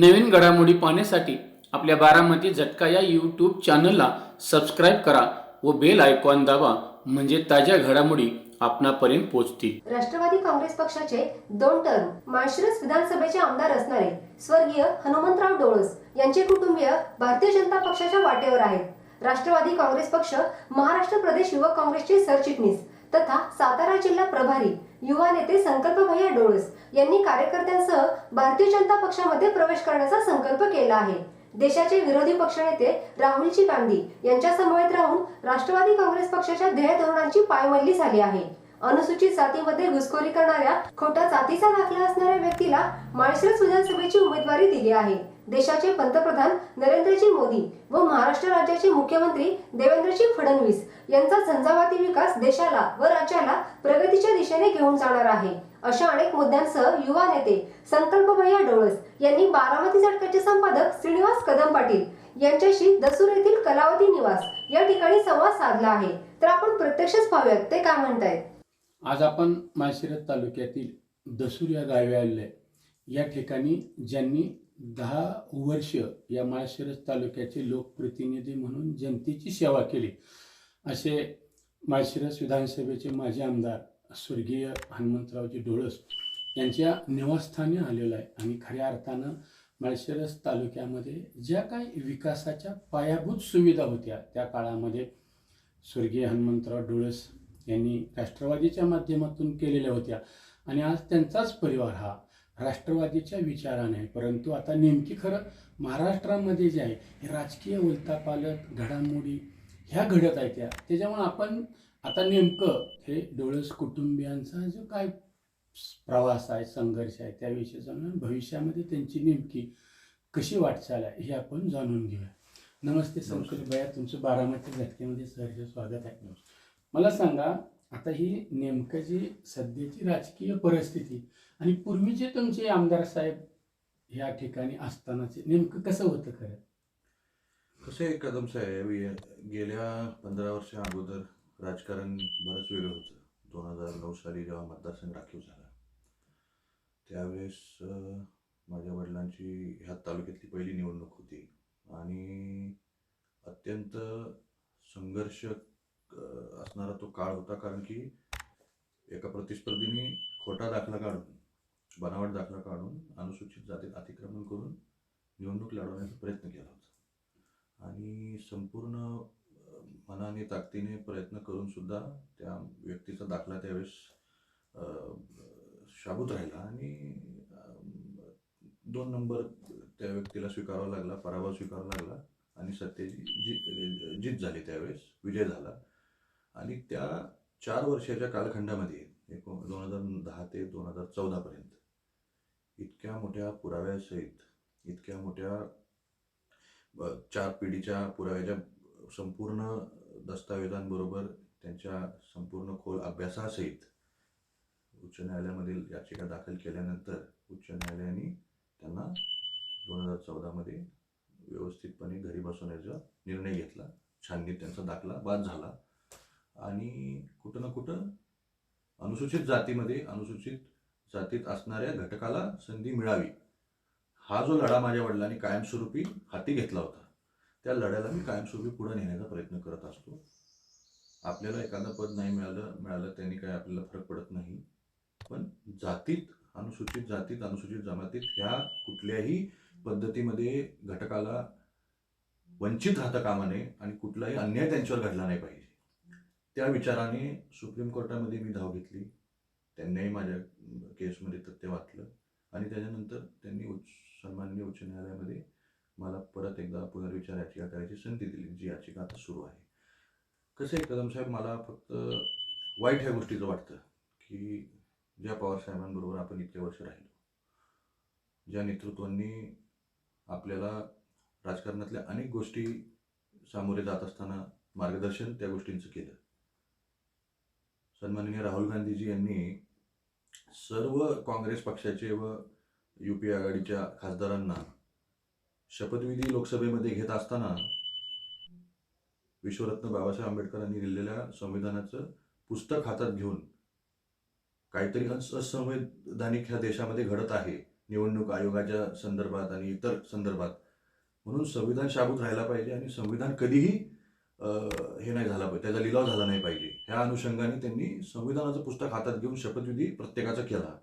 नवीन घडामोडी पाहण्यासाठी आपल्या बारामती झटका या यूट्यूब चॅनलला सबस्क्राईब करा व बेल आयकॉन दाबा म्हणजे ताज्या घडामोडी आपणापर्यंत पोहोचतील. राष्ट्रवादी काँग्रेस पक्षाचे दोन टर्म माळशिरस विधानसभेचे आमदार असणारे स्वर्गीय हनुमंतराव डोळस यांचे कुटुंबीय भारतीय जनता पक्षाच्या वाटेवर आहेत. राष्ट्रवादी काँग्रेस पक्ष महाराष्ट्र प्रदेश युवक काँग्रेसचे सरचिटणीस तथा सातारा जिल्हा प्रभारी युवा नेते संकल्प भैया डोळस यांनी कार्यकर्त्यांसह भारतीय जनता पक्षामध्ये प्रवेश करण्याचा संकल्प केला आहे. देशाचे विरोधी पक्षनेते राहुलजी गांधी यांच्या समवेत राहून राष्ट्रवादी काँग्रेस पक्षाच्या ध्येय धोरणांची पायमल्ली झाली आहे. अनुसूचित जातीमध्ये घुसखोरी करणाऱ्या खोटा जातीचा दाखला असणाऱ्या व्यक्तीला माळशिरस विधानसभेची उमेदवारी दिली आहे. देशाचे पंतप्रधान नरेंद्रजी मोदी व महाराष्ट्र राज्याचे मुख्यमंत्री देवेंद्रजी फडणवीस यांचा झंझावाती विकास देशाला व राज्याला प्रगतीच्या दिशेने घेऊन जाणार आहे. अशा अनेक मुद्द्यांसह युवा नेते संकल्प भैया डोळस यांनी बारामती झटकाचे संपादक श्रीनिवास कदम पाटील यांच्याशी दसूर येथील कलावती निवास या ठिकाणी संवाद साधला आहे. तर आपण प्रत्यक्षच पाहूयात ते काय म्हणतायत? आज आपण माळशिरस तालुक्यातील दसूर या गावी आलेलो या ठिकाणी ज्यांनी दहा वर्ष या माळशिरस तालुक्याचे लोकप्रतिनिधी म्हणून जनतेची सेवा केली. असे माळशिरस विधानसभेचे माजी आमदार स्वर्गीय हनुमंतरावजी डोळस यांच्या निवासस्थानी आलेलं आहे. आणि खऱ्या अर्थानं माळशिरस तालुक्यामध्ये ज्या काही विकासाच्या पायाभूत सुविधा होत्या त्या काळामध्ये स्वर्गीय हनुमंतराव डोळस यांनी राष्ट्रवादीच्या माध्यमातून केलेल्या होत्या. आणि आज त्यांचाच परिवार हा राष्ट्रवादीच्या विचाराने. परंतु आता नेमकी खरं महाराष्ट्रामध्ये जे आहे हे राजकीय उलथापालट घडामोडी ह्या घडत आहेत त्या. त्याच्यामुळे आपण आता नेमकं हे डोळस कुटुंबियांचा जो काय प्रवास आहे संघर्ष आहे त्याविषयी जाणून भविष्यामध्ये त्यांची नेमकी कशी वाटचाल आहे हे आपण जाणून घेऊया. नमस्ते संकल्प भैया तुमचं बारामती झटक्यामध्ये सहर्ष स्वागत आहे. मला सांगा आता ही नेमकं जी सध्याची राजकीय परिस्थिती आणि पूर्वीचे तुमचे आमदार साहेब या ठिकाणी असतानाचे नेमकं कसं होतं खरं? कसं आहे कदम साहेब गेल्या पंधरा वर्षा अगोदर राजकारण बरंच वेगळं होतं. दोन हजार नऊ साली जेव्हा मतदारसंघ राखीव झाला त्यावेळेस माझ्या वडिलांची ह्या तालुक्यातली पहिली निवडणूक होती. आणि अत्यंत संघर्ष असणारा तो काळ होता कारण की एका प्रतिस्पर्धीने खोटा दाखला काढून बनावट दाखला काढून अनुसूचित जातीत अतिक्रमण करून निवडणूक लढवण्याचा प्रयत्न केला होता. आणि संपूर्ण मनाने ताकदीने प्रयत्न करून सुद्धा त्या व्यक्तीचा दाखला त्यावेळेस शाबूत राहिला. आणि दोन नंबर त्या व्यक्तीला स्वीकारावा लागला पराभव स्वीकारावा लागला आणि सत्तेची जी जीत झाली त्यावेळेस विजय झाला. आणि त्या चार वर्षाच्या कालखंडामध्ये एक दोन हजार दहा ते दोन हजार चौदापर्यंत इतक्या मोठ्या पुराव्यासहित इतक्या मोठ्या चार पिढीच्या पुराव्याच्या संपूर्ण दस्तावेजांबरोबर त्यांच्या संपूर्ण खोल अभ्यासासहित उच्च न्यायालयामधील याचिका दाखल केल्यानंतर उच्च न्यायालयाने त्यांना दोन हजार चौदामध्ये व्यवस्थितपणे घरी बसवण्याचा निर्णय घेतला. छाननीत त्यांचा दाखला बाद झाला. आणि कुठं ना कुठं अनुसूचित जातीमध्ये अनुसूचित जातीत असणाऱ्या घटकाला संधी मिळावी. हा जो लढा माझ्या वडिलांनी कायमस्वरूपी हाती घेतला होता त्या लढ्याला मी कायमस्वरूपी पुढे नेण्याचा प्रयत्न करत असतो. आपल्याला एखादं पद नाही मिळालं मिळालं त्यांनी काय आपल्याला फरक पडत नाही. पण जातीत अनुसूचित जातीत अनुसूचित जमातीत ह्या कुठल्याही पद्धतीमध्ये घटकाला वंचित राहता कामा नये आणि कुठलाही अन्याय त्यांच्यावर घडला नाही पाहिजे. त्या विचाराने सुप्रीम कोर्टामध्ये मी धाव घेतली. त्यांनाही माझ्या केसमध्ये तथ्य वाचलं. आणि त्याच्यानंतर त्यांनी उच्च सन्माननीय उच्च न्यायालयामध्ये मला परत एकदा पुनर्विचार याचिका करायची संधी दिली जी याचिका आता सुरू आहे. कसं आहे कदमसाहेब मला फक्त वाईट ह्या गोष्टीचं वाटतं की ज्या पवार साहेबांबरोबर आपण इतके वर्ष राहिलो ज्या नेतृत्वांनी आपल्याला राजकारणातल्या अनेक गोष्टी सामोरे जात असताना मार्गदर्शन त्या गोष्टींचं केलं. सन्माननीय राहुल गांधीजी यांनी सर्व काँग्रेस पक्षाचे व यू पी आघाडीच्या खासदारांना शपथविधी लोकसभेमध्ये घेत असताना विश्वरत्न बाबासाहेब आंबेडकरांनी लिहिलेल्या संविधानाचं पुस्तक हातात घेऊन काहीतरी अस- असंवैधानिक ह्या देशामध्ये घडत आहे निवडणूक आयोगाच्या संदर्भात आणि इतर संदर्भात. म्हणून संविधान शाबूत राहायला पाहिजे आणि संविधान कधीही हे नाही झाला पाहिजे त्याचा लिलाव झाला नाही पाहिजे. ह्या अनुषंगाने त्यांनी संविधानाचं पुस्तक हातात घेऊन शपथविधी प्रत्येकाचा केला.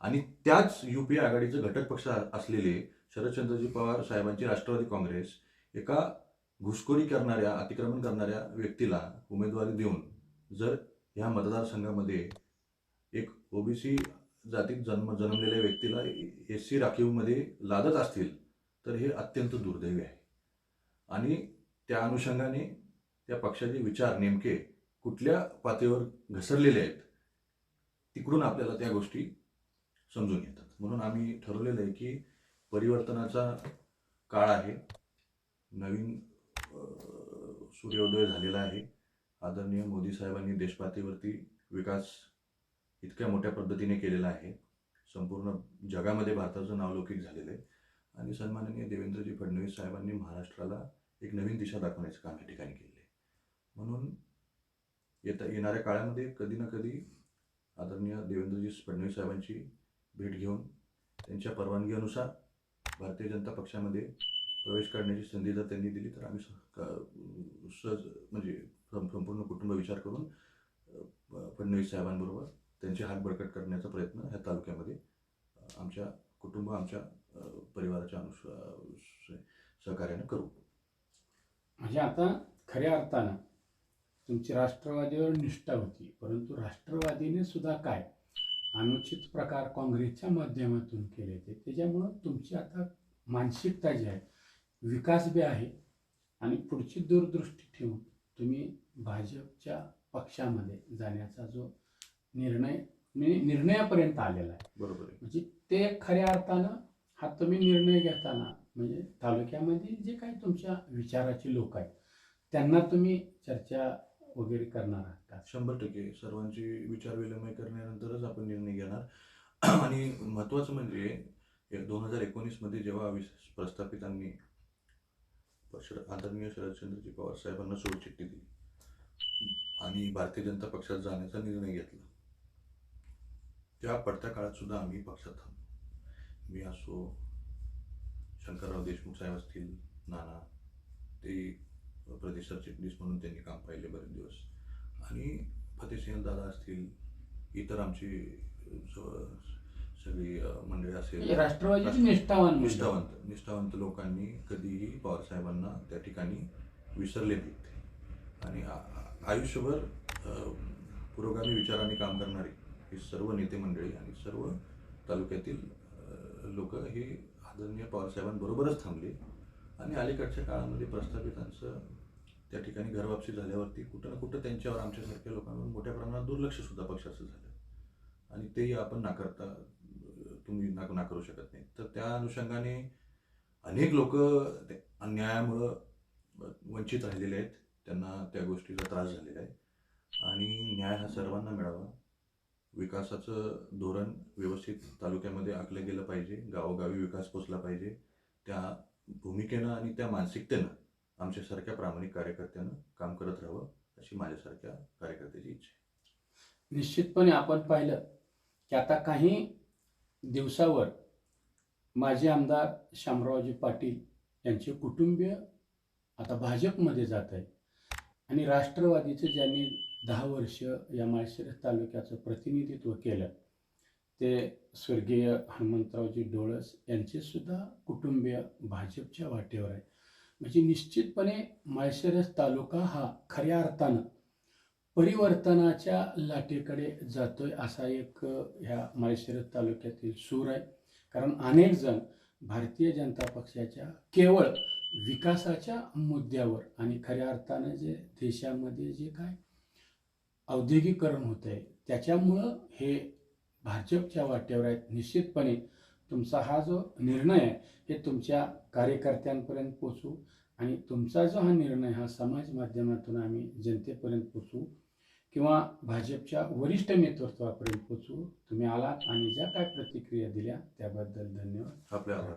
आणि त्याच युपीए आघाडीचे घटक पक्ष असलेले शरदचंद्रजी पवार साहेबांची राष्ट्रवादी काँग्रेस एका घुसखोरी करणाऱ्या अतिक्रमण करणाऱ्या व्यक्तीला उमेदवारी देऊन जर ह्या मतदारसंघामध्ये एक ओबीसी जातीत जन्म जन्मलेल्या व्यक्तीला एस सी राखीवमध्ये लादत असतील तर हे अत्यंत दुर्दैवी आहे. आणि त्या अनुषंगाने त्या पक्षाचे विचार नेमके कुठल्या पातळीवर घसरलेले आहेत तिकडून आपल्याला त्या गोष्टी समजून येतात. म्हणून आम्ही ठरवलेलं आहे की परिवर्तनाचा काळ आहे. नवीन सूर्योदय झालेला आहे. आदरणीय मोदी साहेबांनी देशपातळीवरती विकास इतक्या मोठ्या पद्धतीने केलेला आहे. संपूर्ण जगामध्ये भारताचं नावलौकिक झालेलं आहे. आणि सन्माननीय देवेंद्रजी फडणवीस साहेबांनी महाराष्ट्राला एक नवीन दिशा दाखवण्याचं काम या ठिकाणी केले आहे. म्हणून येता येणाऱ्या काळामध्ये कधी ना कधी आदरणीय देवेंद्रजी फडणवीस साहेबांची भेट घेऊन त्यांच्या परवानगीनुसार भारतीय जनता पक्षामध्ये प्रवेश करण्याची संधी जर त्यांनी दिली तर आम्ही सहज म्हणजे संपूर्ण कुटुंब विचार करून फडणवीस साहेबांबरोबर त्यांचे हात बळकट करण्याचा प्रयत्न ह्या तालुक्यामध्ये आमच्या कुटुंब आमच्या परिवाराच्या अनुस सहकार्याने सहकार्यानं करू. म्हणजे आता खऱ्या अर्थानं तुमची राष्ट्रवादीवर निष्ठा होती परंतु राष्ट्रवादीने सुद्धा काय अनुचित प्रकार काँग्रेसच्या माध्यमातून केले ते. त्याच्यामुळं तुमची आता मानसिकता जी आहे विकास बी आहे आणि पुढची दूरदृष्टी ठेवून तुम्ही भाजपच्या पक्षामध्ये जाण्याचा जो निर्णय म्हणजे निर्णयापर्यंत आलेला आहे. बरोबर म्हणजे ते खऱ्या अर्थानं हा तुम्ही निर्णय घेताना म्हणजे तालुक्यामध्ये जे काही तुमच्या विचाराचे लोक आहेत त्यांना तुम्ही चर्चा वगैरे करणार आहात का शंभर टक्के. सर्वांची विचार विनिमय करण्यानंतरच आपण निर्णय घेणार. आणि महत्त्वाचं म्हणजे दोन हजार एकोणीसमध्ये जेव्हा प्रस्थापितांनी शर आदरणीय शरदचंद्रजी पवार साहेबांना सोडचिठ्ठी दिली आणि भारतीय जनता पक्षात जाण्याचा निर्णय घेतला त्या पडत्या काळात सुद्धा आम्ही पक्षात थांबलो. मी असो शंकरराव देशमुख साहेब असतील नाना ते प्रदेश सरचिटणीस म्हणून त्यांनी काम पाहिले बरेच दिवस. आणि फतेसिंह दादा असतील इतर आमची सगळी मंडळी असेल. म्हणजे निष्ठावान मंडळ. निष्ठावंत निष्ठावंत लोकांनी कधीही पवार साहेबांना त्या ठिकाणी विसरले नाहीत. आणि आयुष्यभर पुरोगामी विचारांनी काम करणारी ही सर्व नेते मंडळी आणि सर्व तालुक्यातील लोक हे आदरणीय पवार साहेबांबरोबरच थांबले. आणि अलीकडच्या काळामध्ये प्रस्थापितांचं त्या ठिकाणी घरवापसी झाल्यावरती कुठं ना कुठं त्यांच्यावर आमच्यासारख्या लोकांवर मोठ्या प्रमाणात दुर्लक्ष सुद्धा पक्षाचं झालं. आणि तेही आपण नाकारता तुम्ही नाक नाकारू शकत नाही. तर त्या अनुषंगाने अनेक लोक अन्यायामुळं वंचित राहिलेले आहेत. त्यांना त्या गोष्टीचा त्रास झालेला आहे. आणि न्याय हा सर्वांना मिळावा. विकासाचं धोरण व्यवस्थित तालुक्यामध्ये आखलं गेलं पाहिजे. गावोगावी विकास पोचला पाहिजे. त्या भूमिकेनं आणि त्या मानसिकतेनं आमच्यासारख्या प्रामाणिक कार्यकर्त्यानं काम करत राहावं अशी माझ्यासारख्या कार्यकर्त्याची इच्छा आहे. निश्चितपणे आपण पाहिलं की आता काही दिवसावर माजी आमदार शामरावजी पाटील यांचे कुटुंबीय आता भाजपमध्ये जात आहे आणि राष्ट्रवादीचं ज्यांनी दहा वर्ष या माळशिरस तालुक्याचं प्रतिनिधित्व केलं ते स्वर्गीय हनुमंतरावजी डोळस यांचे सुद्धा कुटुंबीय भाजपच्या वाटेवर आहे म्हणजे निश्चितपणे माळशिरस तालुका हा खऱ्या अर्थानं परिवर्तनाच्या लाटेकडे जातोय असा एक ह्या माळशिरस तालुक्यातील सूर आहे. कारण अनेक जण भारतीय जनता पक्षाच्या केवळ विकासाच्या मुद्द्यावर आणि खऱ्या अर्थानं जे देशामध्ये जे काय औद्योगिकरण होत आहे त्याच्यामुळं हे भाजपच्या वाटेवर आहेत. निश्चितपणे तुमचा हा जो निर्णय आहे हे तुमच्या कार्यकर्त्यांपर्यंत पोचू आणि तुमचा जो हा निर्णय हा समाज माध्यमातून आम्ही जनतेपर्यंत पोचवू किंवा भाजपच्या वरिष्ठ नेतृत्वापर्यंत पोचू तुम्ही आलात आणि ज्या काय प्रतिक्रिया दिल्या त्याबद्दल धन्यवाद. आपले आभार.